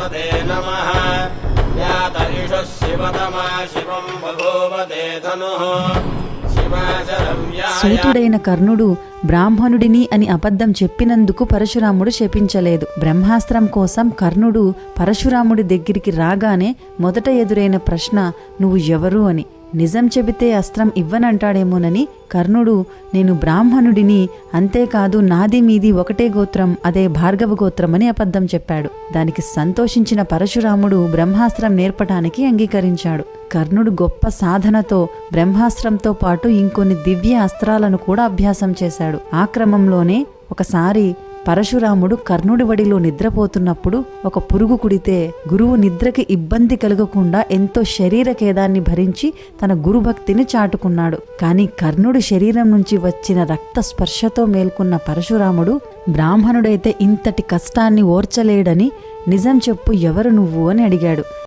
शिवतमाशिवते नमः यात इषः शिवतमा शिवम् बभूवते धनुः సూతుడైన కర్ణుడు బ్రాహ్మణుడిని అని అబద్ధం చెప్పినందుకు పరశురాముడు శపించలేదు. బ్రహ్మాస్త్రం కోసం కర్ణుడు పరశురాముడి దగ్గరికి రాగానే మొదట ఎదురైన ప్రశ్న నువ్వు ఎవరు? అని నిజం చెబితే అస్త్రం ఇవ్వనంటాడేమోనని కర్ణుడు నేను బ్రాహ్మణుడిని అంతేకాదు నాది మీది ఒకటే గోత్రం అదే భార్గవ గోత్రం అని అబద్ధం చెప్పాడు. దానికి సంతోషించిన పరశురాముడు బ్రహ్మాస్త్రం నేర్పటానికి అంగీకరించాడు. కర్ణుడు గొప్ప సాధనతో బ్రహ్మాస్త్రంతో పాటు ఇంకొన్ని దివ్య అస్త్రాలను కూడా అభ్యాసం చేశాడు. ఆ క్రమంలోనే ఒకసారి పరశురాముడు కర్ణుడి వడిలో నిద్రపోతున్నప్పుడు ఒక పురుగు కుడితే గురువు నిద్రకి ఇబ్బంది కలగకుండా ఎంతో శరీర ఖేదాన్ని భరించి తన గురుభక్తిని చాటుకున్నాడు. కానీ కర్ణుడి శరీరం నుంచి వచ్చిన రక్త స్పర్శతో మేల్కొన్న పరశురాముడు బ్రాహ్మణుడైతే ఇంతటి కష్టాన్ని ఓర్చలేడని నిజం చెప్పు ఎవరు నువ్వు అని అడిగాడు.